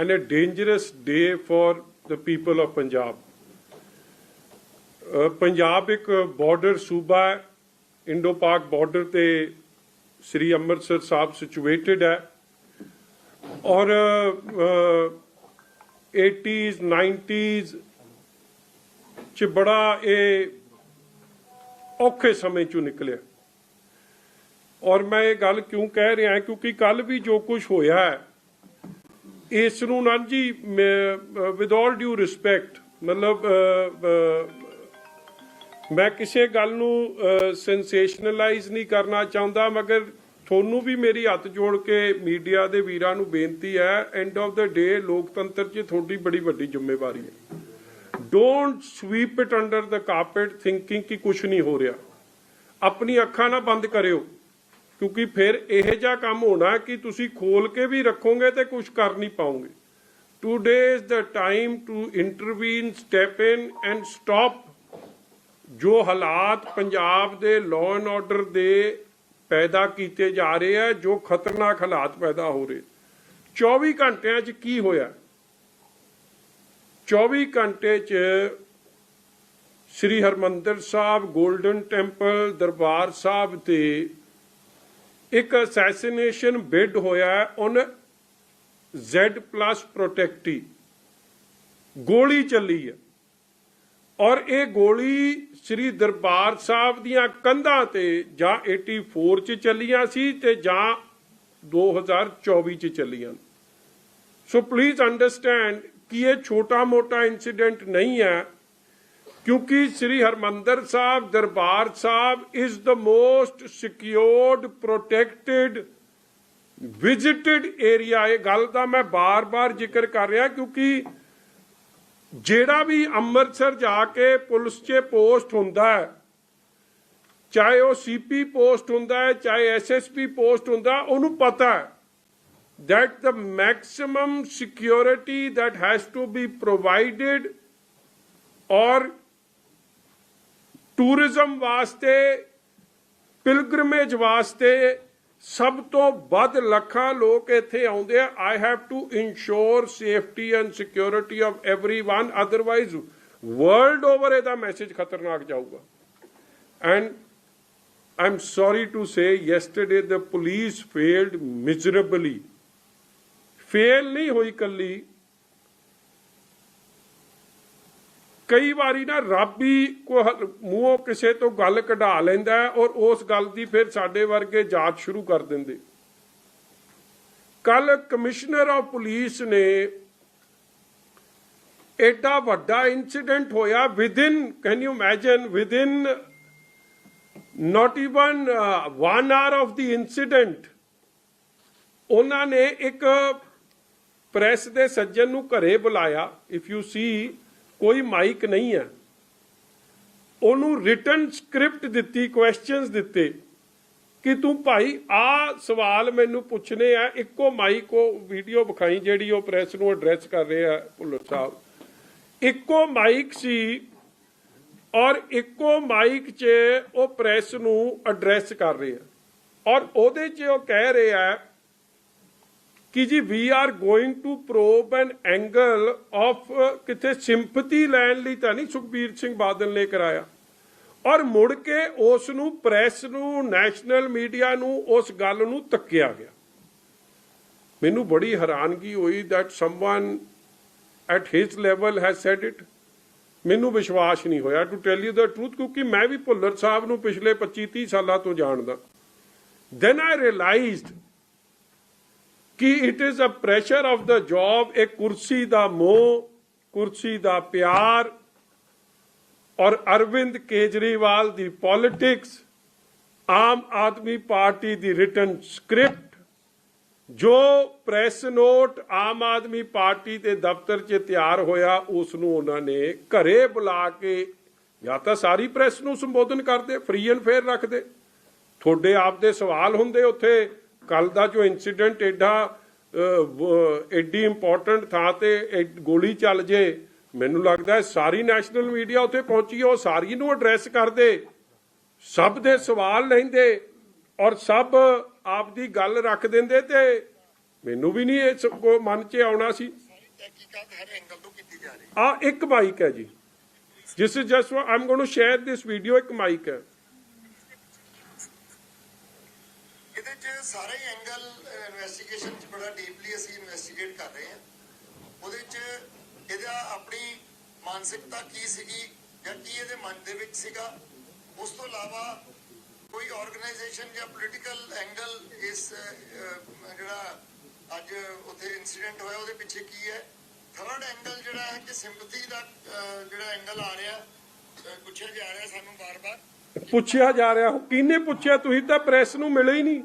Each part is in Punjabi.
and a dangerous day for the people of Punjab. Uh, Punjab ਇੱਕ ਬਾਰਡਰ ਸੂਬਾ ਹੈ। ਇੰਡੋ ਪਾਕ ਬਾਰਡਰ ਤੇ ਸ੍ਰੀ ਅੰਮ੍ਰਿਤਸਰ ਸਾਹਿਬ ਸਿਚੁਏਟਡ ਹੈ। ਔਰ ਅ, 80s 90s ਚ ਬੜਾ ਇਹ ਔਖੇ ਸਮੇਂ ਚੋਂ ਨਿਕਲਿਆ। ਔਰ ਮੈਂ ਇਹ ਗੱਲ ਕਿਉਂ ਕਹਿ ਰਿਹਾ ਕਿਉਂਕਿ ਕੱਲ ਵੀ ਜੋ ਕੁਝ ਹੋਇਆ ਹੈ ਇਸ ਨੂੰ ਨਾ ਜੀ ਵਿਦ ਆਲ ਡਿਊ ਰਿਸਪੈਕਟ ਮਤਲਬ ਮੈਂ ਕਿਸੇ ਗੱਲ ਨੂੰ ਸੈਂਸੇਸ਼ਨਲਾਈਜ਼ ਨਹੀਂ ਕਰਨਾ ਚਾਹੁੰਦਾ, ਮਗਰ ਤੁਹਾਨੂੰ ਵੀ ਮੇਰੀ ਹੱਥ ਜੋੜ ਕੇ ਮੀਡੀਆ ਦੇ ਵੀਰਾਂ ਨੂੰ ਬੇਨਤੀ ਹੈ ਐਂਡ ਆਫ ਦਾ ਡੇ ਲੋਕਤੰਤਰ 'ਚ ਤੁਹਾਡੀ ਬੜੀ ਵੱਡੀ ਜ਼ਿੰਮੇਵਾਰੀ ਹੈ। Don't sweep it under the carpet thinking ਕਿ ਕੁਝ ਨਹੀਂ ਹੋ ਰਿਹਾ। ਆਪਣੀ ਅੱਖਾਂ ਨਾ ਬੰਦ ਕਰਿਓ। ਕਿਉਂਕਿ ਫਿਰ ਇਹ ਜਿਹਾ ਕੰਮ ਹੋਣਾ ਕਿ ਤੁਸੀਂ ਖੋਲ ਕੇ ਵੀ ਰੱਖੋਗੇ ਤੇ ਕੁਝ ਕਰ ਨਹੀਂ ਪਾਓਗੇ। Today is the time to intervene step in and stop ਜੋ ਹਾਲਾਤ ਪੰਜਾਬ ਦੇ ਲਾਅ ਐਂਡ ਆਰਡਰ ਦੇ ਪੈਦਾ ਕੀਤੇ ਜਾ ਰਹੇ ਆ, ਜੋ ਖਤਰਨਾਕ ਹਾਲਾਤ ਪੈਦਾ ਹੋ ਰਹੇ। 24 ਘੰਟਿਆਂ 'ਚ ਕੀ ਹੋਇਆ? 24 ਘੰਟੇ 'ਚ ਸ੍ਰੀ ਹਰਮੰਦਰ ਸਾਹਿਬ 골ਡਨ ਟੈਂਪਲ ਦਰਬਾਰ ਸਾਹਿਬ ਤੇ ਇੱਕ ਅਸੈਸੀਨੇਸ਼ਨ ਬਿਡ ਹੋਇਆ ਔਨ Z ਪਲੱਸ ਪ੍ਰੋਟੈਕਟੀ ਗੋਲੀ ਚੱਲੀ ਹੈ। ਔਰ ਇਹ ਗੋਲੀ ਸ੍ਰੀ ਦਰਬਾਰ ਸਾਹਿਬ ਦੀਆਂ ਕੰਧਾਂ ਤੇ ਜਾਂ 84 ਚ ਚੱਲੀਆਂ ਸੀ ਤੇ ਜਾਂ 2024 ਚ ਚੱਲੀਆਂ। ਸੋ ਪਲੀਜ਼ ਅੰਡਰਸਟੈਂਡ ਕਿ ਇਹ ਛੋਟਾ ਮੋਟਾ ਇਨਸੀਡੈਂਟ ਨਹੀਂ ਹੈ। ਕਿਉਂਕਿ Shri Harmandir Sahib, Darbar Sahib is the most secured protected visited area ਇਹ ਗੱਲ ਦਾ ਮੈਂ ਬਾਰ-ਬਾਰ ਜ਼ਿਕਰ ਕਰ ਰਿਹਾ ਕਿਉਂਕਿ ਜਿਹੜਾ ਵੀ ਅੰਮ੍ਰਿਤਸਰ ਜਾ ਕੇ ਪੁਲਿਸ 'ਚ ਪੋਸਟ ਹੁੰਦਾ ਹੈ, ਚਾਹੇ ਉਹ ਸੀਪੀ ਪੋਸਟ ਹੁੰਦਾ ਹੈ, ਚਾਹੇ ਐਸਐਸਪੀ ਪੋਸਟ ਹੁੰਦਾ, ਉਹਨੂੰ ਪਤਾ ਹੈ that the maximum security that has to be provided or tourism ਵਾਸਤੇ ਪਿਲਗ੍ਰਿਮੇਜ ਵਾਸਤੇ ਸਭ ਤੋਂ ਵੱਧ ਲੱਖਾਂ ਲੋਕ ਇੱਥੇ ਆਉਂਦੇ ਆ I have to ensure safety and security of everyone otherwise world over ਇਹਦਾ ਮੈਸੇਜ ਖਤਰਨਾਕ ਜਾਊਗਾ and I'm sorry to say yesterday the police failed miserably. Fail ਨਹੀਂ ਹੋਈ ਕੱਲੀ ਕਈ ਵਾਰੀ ਨਾ ਰੱਬ ਹੀ ਕੋ ਮੂੰਹੋਂ ਕਿਸੇ ਤੋਂ ਗੱਲ ਕਢਾ ਲੈਂਦਾ ਔਰ ਉਸ ਗੱਲ ਦੀ ਫਿਰ ਸਾਡੇ ਵਰਗੇ ਜਾਂਚ ਸ਼ੁਰੂ ਕਰ ਦਿੰਦੇ। ਕੱਲ ਕਮਿਸ਼ਨਰ ਆਫ ਪੁਲਿਸ ਨੇ ਐਡਾ ਵੱਡਾ ਇਨਸੀਡੈਂਟ ਹੋਇਆ within can you imagine within not even uh, one hour of the incident ਉਹਨਾਂ ਨੇ ਇੱਕ ਪ੍ਰੈਸ ਦੇ ਸੱਜਣ ਨੂੰ ਘਰੇ ਬੁਲਾਇਆ। ਇਫ ਯੂ ਸੀ ਕੋਈ ਮਾਈਕ ਨਹੀਂ ਹੈ। ਉਹਨੂੰ ਰਿਟਨ ਸਕ੍ਰਿਪਟ ਦਿੱਤੀ ਕੁਐਸਚਨਸ ਦਿੱਤੇ ਕਿ ਤੂੰ ਭਾਈ ਆ ਸਵਾਲ ਮੈਨੂੰ ਪੁੱਛਣੇ ਆ, ਇੱਕੋ ਮਾਈਕ ਉਹ ਵੀਡੀਓ ਵਿਖਾਈ ਜਿਹੜੀ ਉਹ ਪ੍ਰੈਸ ਨੂੰ ਐਡਰੈਸ ਕਰ ਰਹੇ ਆ ਭੁੱਲਰ ਸਾਹਿਬ। ਇੱਕੋ ਮਾਈਕ ਸੀ ਔਰ ਇੱਕੋ ਮਾਈਕ 'ਚ ਉਹ ਪ੍ਰੈਸ ਨੂੰ ਐਡਰੈਸ ਕਰ ਰਹੇ ਆ। ਔਰ ਉਹਦੇ 'ਚ ਉਹ ਕਹਿ ਰਹੇ ਆ ਕਿ ਜੀ we are going to probe an angle of ਕਿਤੇ ਸਿੰਪਥੀ ਲੈਣ ਲਈ ਤਾਂ ਨਹੀਂ ਸੁਖਬੀਰ ਸਿੰਘ ਬਾਦਲ ਨੇ ਕਰਾਇਆ। ਔਰ ਮੁੜ ਕੇ ਉਸ ਨੂੰ ਪ੍ਰੈਸ ਨੂੰ, ਨੈਸ਼ਨਲ ਮੀਡੀਆ ਨੂੰ, ਉਸ ਗੱਲ ਨੂੰ ਤੱਕਿਆ ਗਿਆ। ਮੈਨੂੰ ਬੜੀ ਹੈਰਾਨਗੀ ਹੋਈ that someone at his level has said it ਮੈਨੂੰ ਵਿਸ਼ਵਾਸ ਨਹੀਂ ਹੋਇਆ to tell you the truth ਕਿਉਂਕਿ ਮੈਂ ਵੀ ਭੁੱਲਰ ਸਾਹਿਬ ਨੂੰ ਪਿਛਲੇ 25 30 ਸਾਲਾਂ ਤੋਂ ਜਾਣਦਾ। ਦੈਨ ਆਈ ਰਿਅਲਾਈਜ਼ਡ ਕਿ it is a pressure of the job ਇੱਕ ਕੁਰਸੀ ਦਾ ਮੋਹ, ਕੁਰਸੀ ਦਾ ਪਿਆਰ ਔਰ ਅਰਵਿੰਦ ਕੇਜਰੀਵਾਲ ਦੀ ਪੋਲਿਟਿਕਸ ਆਮ ਆਦਮੀ ਪਾਰਟੀ ਦੀ ਰਿਟਨ ਸਕ੍ਰਿਪਟ ਜੋ press note Aam Aadmi party ਦੇ ਦਫ਼ਤਰ 'ਚ ਤਿਆਰ ਹੋਇਆ ਉਸ ਨੂੰ ਉਹਨਾਂ ਨੇ ਘਰੇ ਬੁਲਾ ਕੇ ਜਾਂ ਤਾਂ ਸਾਰੀ ਪ੍ਰੈਸ ਨੂੰ ਸੰਬੋਧਨ ਕਰਦੇ ਫ੍ਰੀ ਐਂਡ ਫੇਅਰ ਰੱਖਦੇ। ਤੁਹਾਡੇ ਆਪ ਦੇ ਸਵਾਲ ਹੁੰਦੇ ਉੱਥੇ ਕੱਲ ਦਾ ਜੋ ਇਨਸੀਡੈਂਟ ਐਡਾ ਅਹ, ਐਡੀ ਇੰਪੋਰਟੈਂਟ ਥਾਂ ਤੇ ਗੋਲੀ ਚੱਲ ਜੇ ਮੈਨੂੰ ਲੱਗਦਾ ਹੈ ਸਾਰੀ ਨੈਸ਼ਨਲ ਮੀਡੀਆ ਉੱਥੇ ਪਹੁੰਚੀ ਉਹ ਸਾਰੀ ਨੂੰ ਐਡਰੈਸ ਕਰਦੇ ਸਭ ਦੇ ਸਵਾਲ ਲੈਂਦੇ ਔਰ ਸਭ ਆਪ ਦੀ ਗੱਲ ਰੱਖ ਦਿੰਦੇ ਤੇ ਮੈਨੂੰ ਵੀ ਨਹੀਂ ਇਸ ਕੋ ਮਨ 'ਚ ਆਉਣਾ ਸੀ। ਤਹਿਕੀਕਾਤ ਆ ਇੱਕ ਮਾਈਕ ਹੈ ਜੀ। ਜਿਸ is just I'm going to share this video ਇੱਕ ਮਾਈਕ ਹੈ। ਇਹਦੇ ਸਾਰੇ ਐਂਗਲ ਇਨਵੈਸਟੀਗੇਸ਼ਨ 'ਚ ਬੜਾ ਡੀਪਲੀ ਅਸੀਂ ਇਨਵੈਸਟੀਗੇਟ ਕਰ ਰਹੇ ਹਾਂ। ਉਹਦੇ 'ਚ ਇਹਦਾ ਆਪਣੀ ਮਾਨਸਿਕਤਾ ਕੀ ਸੀਗੀ ਜਾਂ ਕੀ ਇਹਦੇ ਮਨ ਦੇ ਵਿੱਚ ਸੀਗਾ, ਉਸ ਤੋਂ ਇਲਾਵਾ ਕੋਈ ਆਰਗੇਨਾਈਜੇਸ਼ਨ ਜਾਂ ਪੋਲੀਟੀਕਲ ਐਂਗਲ ਇਸ ਜਿਹੜਾ ਅੱਜ ਉੱਥੇ ਇਨਸੀਡੈਂਟ ਹੋਇਆ, ਉਹਦੇ ਪਿੱਛੇ ਕੀ ਹੈ? ਥਰਡ ਐਂਗਲ ਜਿਹੜਾ ਹੈ ਕਿ ਸਿੰਪਥੀ ਦਾ ਜਿਹੜਾ ਐਂਗਲ ਆ ਰਿਹਾ ਪੁੱਛਿਆ ਜਾ ਰਿਹਾ ਸਾਨੂੰ ਬਾਰ-ਬਾਰ। ਪੁੱਛਿਆ ਜਾ ਰਿਹਾ, ਕਿਹਨੇ ਪੁੱਛਿਆ? ਤੁਸੀਂ ਤਾਂ ਪ੍ਰੈਸ ਨੂੰ ਮਿਲੇ ਹੀ ਨਹੀਂ।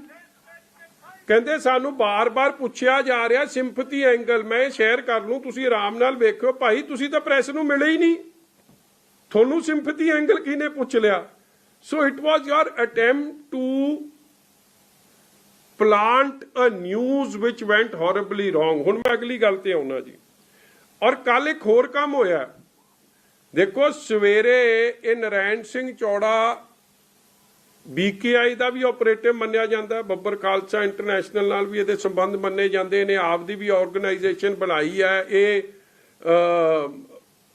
ਕਹਿੰਦੇ ਸਾਨੂੰ ਬਾਰ-ਬਾਰ ਪੁੱਛਿਆ ਜਾ ਰਿਹਾ ਸਿੰਪਥੀ ਐਂਗਲ ਮੈਂ ਸ਼ੇਅਰ ਕਰ ਲੂੰ, ਤੁਸੀਂ ਆਰਾਮ ਨਾਲ ਵੇਖਿਓ। ਭਾਈ, ਤੁਸੀਂ ਤਾਂ ਪ੍ਰੈਸ ਨੂੰ ਮਿਲੇ ਹੀ ਨਹੀਂ। ਤੁਹਾਨੂੰ ਸਿੰਪਥੀ ਐਂਗਲ ਕਿਹਨੇ ਪੁੱਛ ਲਿਆ? So it was your attempt to plant a news which went horribly wrong ਹੁਣ ਮੈਂ ਅਗਲੀ ਗੱਲ ਤੇ ਆਉਣਾ ਜੀ। ਔਰ ਕੱਲ ਇੱਕ ਹੋਰ ਕੰਮ ਹੋਇਆ। ਦੇਖੋ, ਸਵੇਰੇ ਇਹ ਨਰੈਣ ਸਿੰਘ ਚੌੜਾ ਬੀਕੇਆਈ ਦਾ ਵੀ ਆਪਰੇਟਿਵ ਮੰਨਿਆ ਜਾਂਦਾ, ਬੱਬਰ ਖਾਲਸਾ ਇੰਟਰਨੈਸ਼ਨਲ ਨਾਲ ਵੀ ਇਹਦੇ ਸੰਬੰਧ ਮੰਨੇ ਜਾਂਦੇ ਨੇ ਆਪ ਦੀ ਵੀ ਆਰਗੇਨਾਈਜੇਸ਼ਨ ਬਣਾਈ ਹੈ, ਇਹ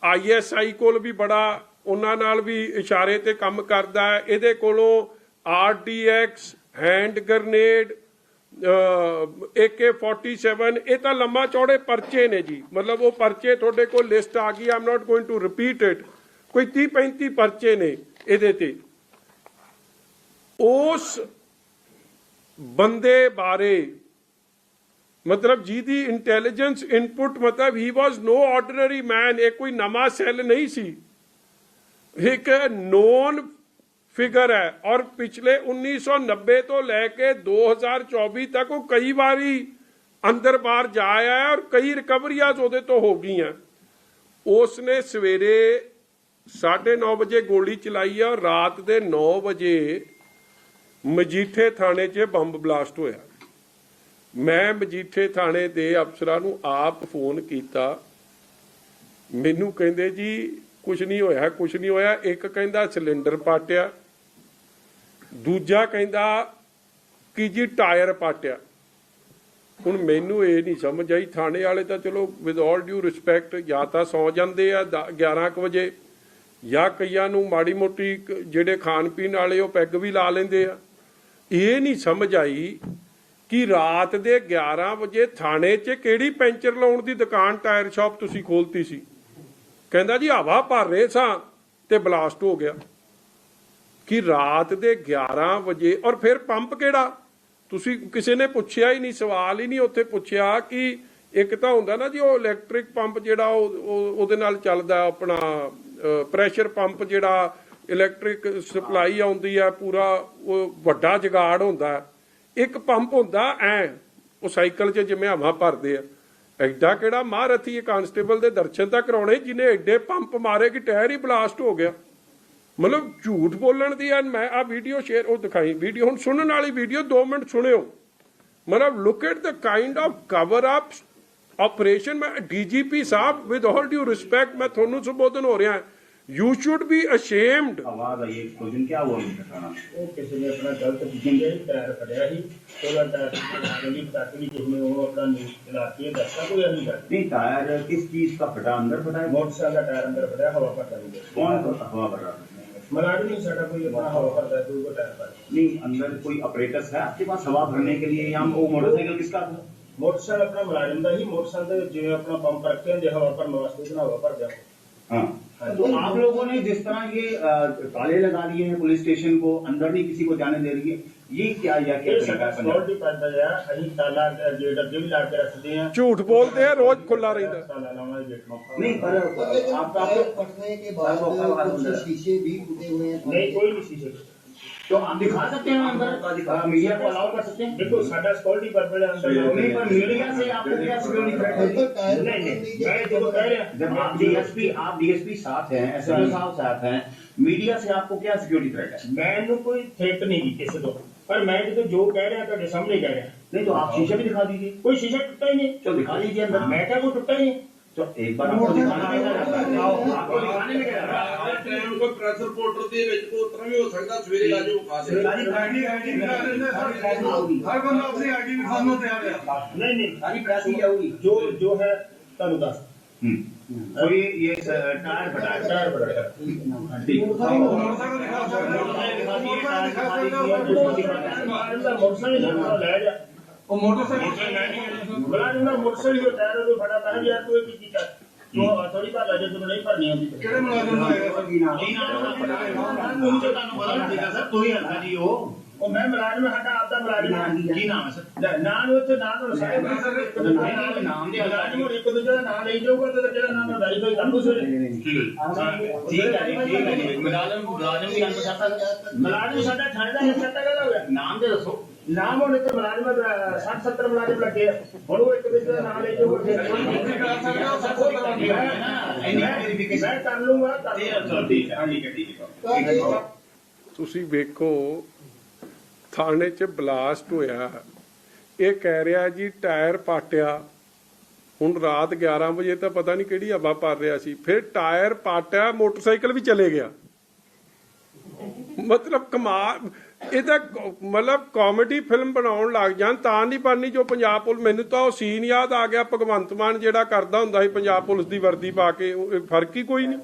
ਆਈਐਸਆਈ ਕੋਲ ਵੀ ਬੜਾ ਉਹਨਾਂ ਨਾਲ ਵੀ ਇਸ਼ਾਰੇ ਤੇ ਕੰਮ ਕਰਦਾ ਹੈ, ਇਹਦੇ ਕੋਲੋਂ ਆਰਡੀਐਕਸ ਹੈਂਡ ਗ੍ਰਨੇਡ AK47 ਇਹ ਤਾਂ ਲੰਮਾ ਚੌੜੇ ਪਰਚੇ ਨੇ ਜੀ, ਮਤਲਬ ਉਹ ਪਰਚੇ ਤੁਹਾਡੇ ਕੋਲ ਲਿਸਟ ਆ ਗਈ I'm not going to repeat it ਕੋਈ 30 35 ਪਰਚੇ ਨੇ ਇਹਦੇ ਤੇ। ਉਸ ਬੰਦੇ ਬਾਰੇ, ਮਤਲਬ ਜਿਹਦੀ ਇੰਟੈਲੀਜੈਂਸ ਇਨਪੁਟ ਮਤਲਬ ਹੀ ਵਾਸ ਨੋ ਆਰਡੀਨਰੀ ਮੈਨ ਇਹ ਕੋਈ ਨਵਾਂ ਸੈੱਲ ਨਹੀਂ ਸੀ। ਇੱਕ ਨੋਨ ਫਿਗਰ ਹੈ ਔਰ ਪਿਛਲੇ 1990 ਤੋਂ ਲੈ ਕੇ 2024 ਤੱਕ ਉਹ ਕਈ ਵਾਰੀ ਅੰਦਰ ਬਾਹਰ ਜਾ ਆਇਆ ਹੈ ਔਰ ਕਈ ਰਿਕਵਰੀਆਂ ਉਹਦੇ ਤੋਂ ਹੋ ਗਈਆਂ। ਉਸ ਨੇ ਸਵੇਰੇ 9:30 ਵਜੇ ਗੋਲੀ ਚਲਾਈ ਹੈ ਔਰ ਰਾਤ ਦੇ 9 ਵਜੇ ਮਜੀਠੇ ਥਾਣੇ 'ਚ ਬੰਬ ਬਲਾਸਟ ਹੋਇਆ। ਮੈਂ ਮਜੀਠੇ ਥਾਣੇ ਦੇ ਅਫਸਰਾਂ ਨੂੰ ਆਪ ਫੋਨ ਕੀਤਾ। ਮੈਨੂੰ ਕਹਿੰਦੇ, ਜੀ ਕੁਝ ਨਹੀਂ ਹੋਇਆ ਕੁਝ ਨਹੀਂ ਹੋਇਆ। ਇੱਕ ਕਹਿੰਦਾ, ਸਿਲੰਡਰ ਪਾਟਿਆ। ਦੂਜਾ ਕਹਿੰਦਾ, ਕਿ ਜੀ, ਟਾਇਰ ਪਾਟਿਆ। ਹੁਣ ਮੈਨੂੰ ਇਹ ਨਹੀਂ ਸਮਝ ਆਈ। ਥਾਣੇ ਵਾਲੇ ਤਾਂ ਚਲੋ ਵਿਦ ਆਲ ਡਿਊ ਰਿਸਪੈਕਟ ਜਾਂ ਤਾਂ ਸੌ ਜਾਂਦੇ ਆ ਦ- 11 ਕੁ ਵਜੇ, ਜਾਂ ਕਈਆਂ ਨੂੰ ਮਾੜੀ ਮੋਟੀ ਕ- ਜਿਹੜੇ ਖਾਣ ਪੀਣ ਵਾਲੇ, ਉਹ ਪੈਗ ਵੀ ਲਾ ਲੈਂਦੇ ਆ। ਇਹ ਨਹੀਂ ਸਮਝ ਆਈ ਕਿ ਰਾਤ ਦੇ 11 ਵਜੇ ਥਾਣੇ 'ਚ ਕਿਹੜੀ ਪੈਂਚਰ ਲਾਉਣ ਦੀ ਦੁਕਾਨ, ਟਾਇਰ ਸ਼ਾਪ ਤੁਸੀਂ ਖੋਲਤੀ ਸੀ? ਕਹਿੰਦਾ ਜੀ, ਹਵਾ ਭਰ ਰਹੇ ਸਾਂ ਤੇ ਬਲਾਸਟ ਹੋ ਗਿਆ। ਕਿ ਰਾਤ ਦੇ 11 ਵਜੇ, ਔਰ ਫਿਰ ਪੰਪ ਕਿਹੜਾ? ਤੁਸੀਂ ਕਿਸੇ ਨੇ ਪੁੱਛਿਆ ਹੀ ਨਹੀਂ, ਸਵਾਲ ਹੀ ਨਹੀਂ ਉੱਥੇ ਪੁੱਛਿਆ ਕਿ ਇੱਕ ਤਾਂ ਹੁੰਦਾ ਨਾ ਜੀ, ਉਹ ਇਲੈਕਟ੍ਰਿਕ ਪੰਪ ਜਿਹੜਾ ਉਹ ਉਹਦੇ ਨਾਲ ਚੱਲਦਾ ਆਪਣਾ ਪ੍ਰੈਸ਼ਰ ਪੰਪ ਜਿਹੜਾ ਇਲੈਕਟ੍ਰਿਕ ਸਪਲਾਈ ਆਉਂਦੀ ਆ, ਪੂਰਾ ਉਹ ਵੱਡਾ ਜਗਾੜ ਹੁੰਦਾ। ਇੱਕ ਪੰਪ ਹੁੰਦਾ, ਐ, ਉਹ ਸਾਈਕਲ 'ਚ ਜਿਵੇਂ ਹਵਾ ਭਰਦੇ ਆ। ਐਡਾ ਕਿਹੜਾ ਮਹਾਰਥੀ ਇਹ ਕਾਂਸਟੇਬਲ ਦੇ ਦਰਸ਼ਨ ਤਾਂ ਕਰਾਉਣੇ, ਜਿਹਨੇ ਐਡੇ ਪੰਪ ਮਾਰੇ ਕਿ ਟਾਇਰ ਹੀ ਬਲਾਸਟ ਹੋ ਗਿਆ। ਮਤਲਬ ਝੂਠ ਬੋਲਣ ਦੀ ਐ ਮੈਂ ਆ ਵੀਡੀਓ ਸ਼ੇਅਰ, ਉਹ ਦਿਖਾਈ ਵੀਡੀਓ, ਹੁਣ ਸੁਣਨ ਵਾਲੀ ਵੀਡੀਓ 2 ਮਿੰਟ ਸੁਣਿਓ। ਮਤਲਬ look at the kind of cover up operation ਮੈਂ ਡੀਜੀਪੀ ਸਾਹਿਬ ਵਿਦ ਆਲ ਡਿਊ ਰਿਸਪੈਕਟ ਮੈਂ ਤੁਹਾਨੂੰ ਸੰਬੋਧਨ ਹੋ ਰਿਹਾ। ਯੂ ਸ਼ੁੱਡ ਬੀ ਅਸ਼ੇਮਡ आवाज आई एक्सप्लोजन क्या हुआ उनके घटना ਉਹ ਕਿਸੇ ਨੇ ਆਪਣਾ ਗਲਤ ਪੁੱਛਿਆ ਟਾਇਰ ਫੜਿਆ ਸੀ ਉਹਦਾ ਟਾਇਰ ਜਿਹੜੀ ਪਟਾਕੇ ਵੀ ਕਿਸੇ ਨੇ ਉਹ ਆਪਣਾ ਨਿਊਜ਼ ਚਲਾ ਕੇ ਦੱਸਦਾ ਕੋਈ ਨਹੀਂ ਗੱਲ नहीं टायर किस चीज का फटा अंदर फटा है ਮੋਟਰਸਾਈਕਲ ਦਾ ਟਾਇਰ ਅੰਦਰ ਫੜਿਆ ਹਵਾ ਭਰਦਾ ਵੀ कौन सा हवा भर रहा था ਮਲਾਜ ਨਹੀਂ ਸਾਡਾ ਕੋਈ ਆਪਣਾ ਹਵਾ ਭਰਦਾ ਕੋਈ ਕੋ ਟਾਇਰ ਭਰ नहीं अंदर कोई ऑपरेटर्स है आपके पास हवा भरने के लिए या वो मोटरसाइकिल किसका था ਮੋਟਰਸਾਈਕਲ ਆਪਣਾ ਮੁਲਾਜ਼ਮ ਦਾ ਹੀ ਮੋਟਰਸਾਈਕਲ ਦੇ ਵਿੱਚ ਜਿਵੇਂ ਆਪਣਾ ਪੰਪ ਰੱਖੇ ਹੁੰਦੇ ਹਵਾ ਭਰਨ ਵਾਸਤੇ ਉਹਦੇ ਨਾਲ ਹਵਾ ਭਰ ਦਿਆ हाँ तो आप लोगों ने जिस तरह ये ताले लगा दिए हैं पुलिस स्टेशन को अंदर नहीं किसी को जाने दे रही है ये क्या या क्या झूठ बोलते हैं रोज खुला रही नहीं पर आपका पटने के बाद शीशे भी टूटे हुए हैं। नहीं कोई भी शीशे। तो आप दिखा सकते हैं अंदर? मीडिया को अलाउ कर सकते हैं? बिल्कुल साडा सिक्योरिटी पर्पज अंदर। नहीं पर मीडिया से आपको क्या सिक्योरिटी थ्रेट है? नहीं नहीं मैं जो कह रहा जब आप डीएसपी आप डीएसपी साथ हैं एसएसपी हम्म। साहब साथ हैं। मीडिया से आपको क्या सिक्योरिटी थ्रेट है? मैंने कोई थ्रेट नहीं की किसी को। पर मैं तो जो कह रहा था सामने कह रहा नहीं तो आप शीशा भी दिखा दीजिए। कोई शीशा टूटा ही नहीं। तो दिखा दीजिए अंदर। मैं क्या वो टूटा ही नहीं। तो एक बार आपको दिखाना में क्या जाता है आपको दिखाने में क्या जाता है ਟਾਈਮ ਕੋਈ ਪ੍ਰੈਸ ਰਿਪੋਰਟਰ ਦੇ ਵਿੱਚ ਕੋਈ ਉਤਰਾ ਵੀ ਹੋ ਸਕਦਾ ਸਵੇਰੇ ਆ ਜਾਓ ਖਾ ਦੇ सारी आईडी आईडी हर बंदा अपनी आईडी दिखाने तैयार है ਨਹੀਂ ਨਹੀਂ सारी प्रेस की क्या होगी ਜੋ ਜੋ ਹੈ ਤੁਹਾਨੂੰ ਦੱਸ हम्म। तो ये ये स- टायर बता ਚਾਰ ਬੜਾ ठीक ਮੋਟਰਸਾਈਕਲ ਲੈ ਜਾ ਉਹ ਮੋਟਰਸਾਈਕਲ ਬਲਾ ਜਿਹੜਾ ਮੋਟਰਸਾਈਕਲ ਦਾ ਟਾਇਰ ਉਹ ਫੜਾ ਮੈਂ ਯਾਰ ਤੂੰ ਇਹ ਕੀ ਕੀਤਾ ਤੂੰ ਹਵਾ ਥੋੜੀ ਭਰ ਲੈ ਜੇ ਤੂੰ ਨਹੀਂ ਭਰਨੀ ਆਉਂਦੀ ਕਿਹੜੇ ਮੁਲਾਜ਼ਮ ਨੂੰ ਆਏਗਾ ਸਰ ਕੀ ਨਾਮ? ਤੁਹਾਨੂੰ ਪਤਾ ਨਹੀਂ ਸਰ ਤੂੰ ਹੀ ਹਲਕਾ ਜੀ ਹੋ ਉਹ ਮੈਂ ਮੁਲਾਜ਼ਮ ਸਾਡਾ ਆਪਦਾ ਮੁਲਾਜ਼ਮ ਕੀ ਨਾਮ ਹੈ? ਸਰ? ਨਾਂ ਨੂੰ ਇੱਥੇ ਨਾਂ ਨੂੰ ਸਾਰੇ ਨਾਮ ਦੇ ਮੁਲਾਜ਼ਮ ਹੋਰ ਇੱਕ ਦੂਜੇ ਦਾ ਨਾਂ ਲਈ ਜਾਊਗਾ ਤੇ ਜਿਹੜਾ ਨਾਮ ਮੈਂ ਵੈਰੀਫਾਈ ਕਰ ਲੂ ਸਵੇਰੇ। ਠੀਕ ਹੈ ਜੀ। ਠੀਕ ਹੈ ਜੀ ਮੁਲਾਜ਼ਮ ਮੁਲਾਜ਼ਮ ਦੀ ਅਨਪਛਾਤਾ ਮੁਲਾਜ਼ਮ ਸਾਡਾ ਥਾਣੇ ਦਾ ਹਿੱਸਾ ਤਾਂ ਹੋ ਗਿਆ ਨਾਮ ਦੇ ਦੱਸੋ। ਨਾਮ ਹੁਣ ਇੱਥੇ ਮੁਲਾਜ਼ਮ 60 70 ਮੁਲਾਜ਼ਮ ਲੱਗੇ। ਹੁਣ ਉਹ ਇੱਕ ਦੂਜੇ ਦਾ ਨਾਮ ਲੈ ਜਾਊਗਾ ਮੈਂ ਮੈਂ ਕਰ ਲੂੰਗਾ ਠੀਕ ਹੈ ਠੀਕ ਹੈ ਠੀਕ ਹੈ ਤੁਸੀਂ ਵੇਖੋ ਥਾਣੇ 'ਚ ਬਲਾਸਟ ਹੋਇਆ। ਇਹ ਕਹਿ ਰਿਹਾ ਜੀ ਟਾਇਰ ਪਾਟਿਆ। ਹੁਣ ਰਾਤ 11 ਵਜੇ ਤਾਂ ਪਤਾ ਨਹੀਂ ਕਿਹੜੀ ਹਵਾ ਭਰ ਰਿਹਾ ਸੀ। ਫਿਰ ਟਾਇਰ ਪਾਟਿਆ ਮੋਟਰਸਾਈਕਲ ਵੀ ਚਲੇ ਗਿਆ। ਮਤਲਬ ਕਮਾਲ ਇਹ ਤਾਂ ਮਤਲਬ ਕਾਮੇਡੀ ਫਿਲਮ ਬਣਾਉਣ ਲੱਗ ਜਾਣ ਤਾਂ ਨਹੀਂ ਬਣਨੀ ਜੋ ਪੰਜਾਬ ਪੁਲਿਸ ਮੈਨੂੰ ਤਾਂ ਉਹ ਸੀਨ ਯਾਦ ਆ ਗਿਆ ਭਗਵੰਤ ਮਾਨ ਜਿਹੜਾ ਕਰਦਾ ਹੁੰਦਾ ਸੀ ਪੰਜਾਬ ਪੁਲਿਸ ਦੀ ਵਰਦੀ ਪਾ ਕੇ ਫ਼ਰਕ ਹੀ ਕੋਈ ਨਹੀਂ।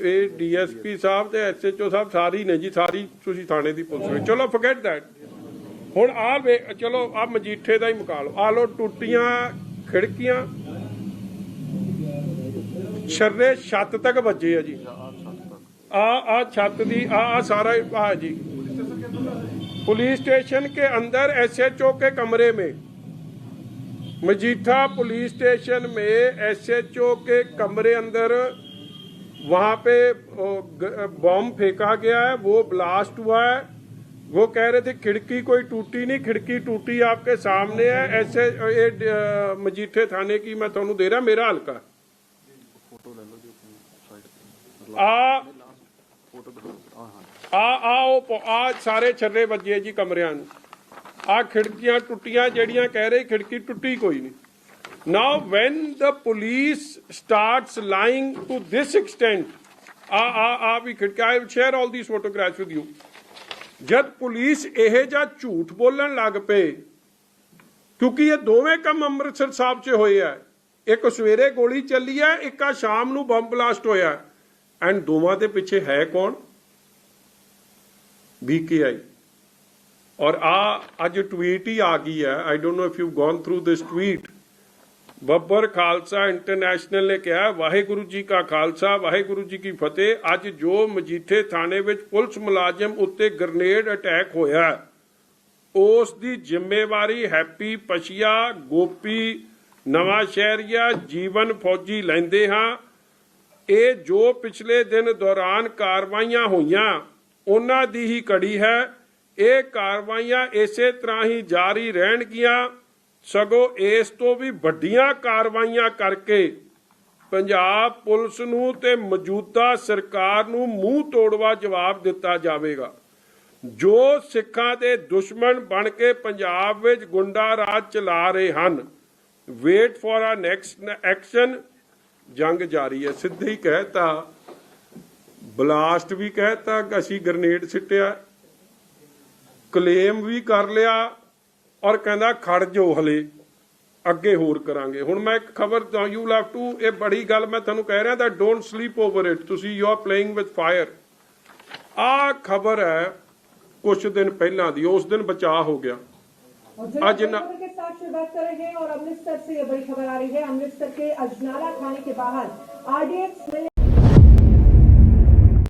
ਇਹ- ਡੀਐਸਪੀ ਸਾਹਿਬ ਤੇ ਐਸਐਚਓ ਸਾਹਿਬ ਸਾਰੀ ਨੇ ਜੀ ਸਾਰੀ ਤੁਸੀਂ ਥਾਣੇ ਦੀ ਪੁਲਿਸ ਵਿੱਚ। ਚਲੋ ਫੋਰਗੇਟ ਦੈਟ ਹੁਣ ਆ ਚਲੋ ਆ ਮਜੀਠੇ ਦਾ ਹੀ ਮੁਕਾ ਲਓ। ਆ ਲੋ ਟੁੱਟੀਆਂ ਖਿੜਕੀਆਂ। ਛਰਰੇ ਛੱਤ ਤੱਕ ਵੱਜੇ ਆ ਜੀ। आ आ छत दी आ आ सारा आ जी पुलिस स्टेशन के अंदर एसएचओ के कमरे में मजीठा पुलिस स्टेशन में एसएचओ के कमरे अंदर वहाँ पे बॉम्ब फेंका गया है वो ब्लास्ट हुआ है वो कह रहे थे खिड़की कोई टूटी नहीं खिड़की टूटी आपके सामने है ऐसे ये मजीठे थाने की मैं थानू दे रहा मेरा हल्का ਆ ਆ ਆ ਉਹ ਆ ਸਾਰੇ ਛੱਲੇ ਵੱਜੇ ਜੀ ਕਮਰਿਆਂ ਨੂੰ। ਆ ਖਿੜਕੀਆਂ ਟੁੱਟੀਆਂ ਜਿਹੜੀਆਂ ਕਹਿ ਰਹੇ ਖਿੜਕੀ ਟੁੱਟੀ ਕੋਈ ਨਹੀਂ। Now when the police starts lying to this extent ਆ ਆ ਆ ਵੀ ਖਿੜਕਾ I share all these photographs with you ਜਦ ਪੁਲਿਸ ਇਹ ਜਾਂ ਝੂਠ ਬੋਲਣ ਲੱਗ ਪਏ, ਕਿਉਂਕਿ ਇਹ ਦੋਵੇਂ ਕੰਮ ਅੰਮ੍ਰਿਤਸਰ ਸਾਹਿਬ 'ਚ ਹੋਏ ਆ। ਇੱਕ ਸਵੇਰੇ ਗੋਲੀ ਚੱਲੀ ਹੈ ਇੱਕ ਆ ਸ਼ਾਮ ਨੂੰ ਬੰਬ ਬਲਾਸਟ ਹੋਇਆ। ਐਂਡ ਦੋਵਾਂ ਦੇ ਪਿੱਛੇ ਹੈ ਕੌਣ? ਬੀਕੇਆਈ ਔਰ ਆ, ਅੱਜ ਟਵੀਟ ਹੀ ਆ ਗਈ ਹੈ। I don't know if you gone through this tweet Babbar Khalsa international ਨੇ ਕਿਹਾ, ਵਾਹਿਗੁਰੂ ਜੀ ਕਾ ਖਾਲਸਾ, ਵਾਹਿਗੁਰੂ ਜੀ ਕੀ ਫਤਿਹ। ਅੱਜ ਜੋ ਮਜੀਠੇ ਥਾਣੇ ਵਿੱਚ ਪੁਲਿਸ ਮੁਲਾਜ਼ਮ ਉੱਤੇ ਗ੍ਰਨੇਡ ਅਟੈਕ ਹੋਇਆ ਉਸ ਦੀ ਜ਼ਿੰਮੇਵਾਰੀ ਹੈਪੀ ਪਸ਼ੀਆ, ਗੋਪੀ, ਨਵਾਂ ਸ਼ਹਿਰੀਆ, ਜੀਵਨ ਫੌਜੀ ਲੈਂਦੇ ਹਾਂ। ਇਹ ਜੋ ਪਿਛਲੇ ਦਿਨ ਦੌਰਾਨ ਕਾਰਵਾਈਆਂ ਹੋਈਆਂ ਉਹਨਾਂ ਦੀ ਹੀ ਕੜੀ ਹੈ। ਇਹ ਕਾਰਵਾਈਆਂ ਇਸੇ ਤਰ੍ਹਾਂ ਹੀ ਜਾਰੀ ਰਹਿਣਗੀਆਂ। ਸਗੋਂ ਇਸ ਤੋਂ ਵੀ ਵੱਡੀਆਂ ਕਾਰਵਾਈਆਂ ਕਰਕੇ ਪੰਜਾਬ ਪੁਲਿਸ ਨੂੰ ਤੇ ਮੌਜੂਦਾ ਸਰਕਾਰ ਨੂੰ ਮੂੰਹ ਤੋੜਵਾ ਜਵਾਬ ਦਿੱਤਾ ਜਾਵੇਗਾ। ਜੋ ਸਿੱਖਾਂ ਦੇ ਦੁਸ਼ਮਣ ਬਣ ਕੇ ਪੰਜਾਬ ਵਿੱਚ ਗੁੰਡਾ ਰਾਜ ਚਲਾ ਰਹੇ ਹਨ। Wait for a next action ਜੰਗ ਜਾਰੀ ਹੈ। ਸਿੱਧੇ ਹੀ ਕਹਿਤਾ ਬਲਾਸਟ ਵੀ ਕਹਿਤਾ ਕਿ ਅਸੀਂ ਗ੍ਰਨੇਡ ਸਿੱਟਿਆ ਕਲੇਮ ਵੀ ਕਰ ਲਿਆ ਔਰ ਕਹਿੰਦਾ ਖੜ ਜੋ ਹਲੇ ਅੱਗੇ ਹੋਰ ਕਰਾਂਗੇ ਹੁਣ ਮੈਂ ਇੱਕ ਖਬਰ ਯੂ ਹੈਵ ਟੂ ਇਹ ਬੜੀ ਗੱਲ ਮੈਂ ਤੁਹਾਨੂੰ ਕਹਿ ਰਿਹਾ that don't sleep over it ਤੁਸੀਂ you are playing with fire ਆ ਖਬਰ ਹੈ ਕੁਝ ਦਿਨ ਪਹਿਲਾਂ ਦੀ ਉਸ ਦਿਨ ਬਚਾਅ ਹੋ ਗਿਆ और आज आज ना- के साथ शुरुआत कर रहे हैं और अमृतसर से ये बड़ी खबर आ रही है अमृतसर के अजनाला थाने के बाहर आरडीएक्स मिलने